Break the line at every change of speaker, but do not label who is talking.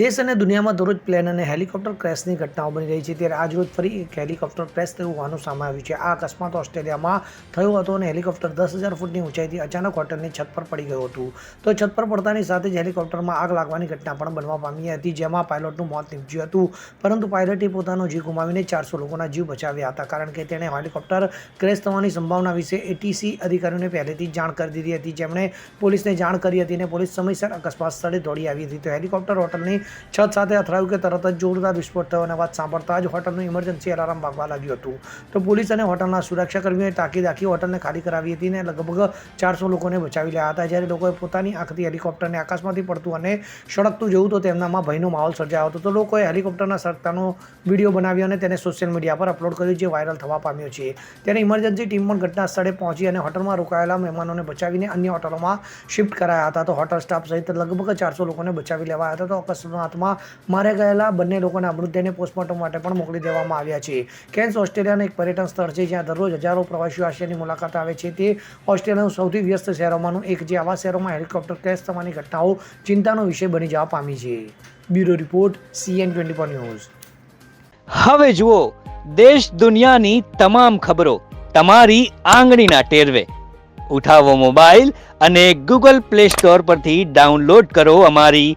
દેશ અને દુનિયામાં દરરોજ પ્લેન અને હેલિકોપ્ટર ક્રેશની ઘટનાઓ બની રહી છે. ત્યારે આજરોજ ફરી એક હેલિકોપ્ટર ક્રેશ થયું હોવાનું સામે આવ્યું છે. આ અકસ્માત ઓસ્ટ્રેલિયામાં થયો હતો અને હેલિકોપ્ટર દસ હજાર ફૂટની ઊંચાઈથી અચાનક હોટલની છત પર પડી ગયું હતું. તો છત પર પડતાની સાથે જ હેલિકોપ્ટરમાં આગ લાગવાની ઘટના પણ બનવા પામી હતી, જેમાં પાયલોટનું મોત નીપજ્યું હતું. પરંતુ પાયલટે પોતાનો જીવ ગુમાવીને ચારસો લોકોના જીવ બચાવ્યા હતા, કારણ કે તેણે હેલિકોપ્ટર ક્રેશ થવાની સંભાવના વિશે એટીસી અધિકારીઓને પહેલેથી જ જાણ કરી દીધી હતી. જેમણે પોલીસને જાણ કરી હતી અને પોલીસ સમયસર અકસ્માત સ્થળે દોડી આવી હતી. તો હેલિકોપ્ટર હોટલની છત સાથે અથડાયું કે તરત જ જોરદાર વિસ્ફોટ થયો અને અવાજ સાંભળતા જ હોટલનું ઇમરજન્સી એલાર્મ વાગવા લાગ્યું હતું. તો પોલીસ અને હોટલના સુરક્ષાકર્મીઓએ તાકીદ આખી હોટલને ખાલી કરાવી હતી અને લગભગ ચારસો લોકોને બચાવી રહ્યા હતા. જ્યારે લોકોએ પોતાની આંખથી હેલિકોપ્ટરને આકાશમાંથી પડતું અને સળગતું જોયું તો તેમનામાં ભયનો માહોલ સર્જાયો હતો. તો લોકોએ હેલિકોપ્ટરના સળગતાનો વીડિયો બનાવ્યો અને તેને સોશિયલ મીડિયા પર અપલોડ કર્યું જે વાયરલ થવા પામ્યો છે. ત્યારે ઇમરજન્સી ટીમ પણ ઘટના સ્થળે પહોંચી અને હોટલમાં રોકાયેલા મહેમાનોને બચાવીને અન્ય હોટલોમાં શિફ્ટ કરાયા હતા. તો હોટલ સ્ટાફ સહિત લગભગ ચારસો લોકોને બચાવી લેવાયા હતા. તો અકસ્માતમાં માર્યા ગયેલા બંને લોકોના મૃતદેહને પોસ્ટમોર્ટમ માટે પણ મોકલી દેવામાં આવ્યા છે. કેન્સ ઓસ્ટ્રેલિયાનું એક પર્યટન સ્થળ છે જ્યાં દરરોજ હજારો પ્રવાસીઓ આશિયાની મુલાકાત આવે છે. તે ઓસ્ટ્રેલિયાનું સૌથી વ્યસ્ત શહેરોમાંનું એક જે આવા શહેરોમાં હેલિકોપ્ટર ક્રેશ થવાની ઘટનાઓ ચિંતાનો વિષય બની જવા પામી છે. Bureau report, CN twenty four news.
હવે જુઓ, દેશ દુનિયાની તમામ ખબરો તમારી આંગળીના ટેરવે. ઉઠાવો મોબાઈલ અને ગૂગલ પ્લે સ્ટોર પરથી ડાઉનલોડ કરો અમારી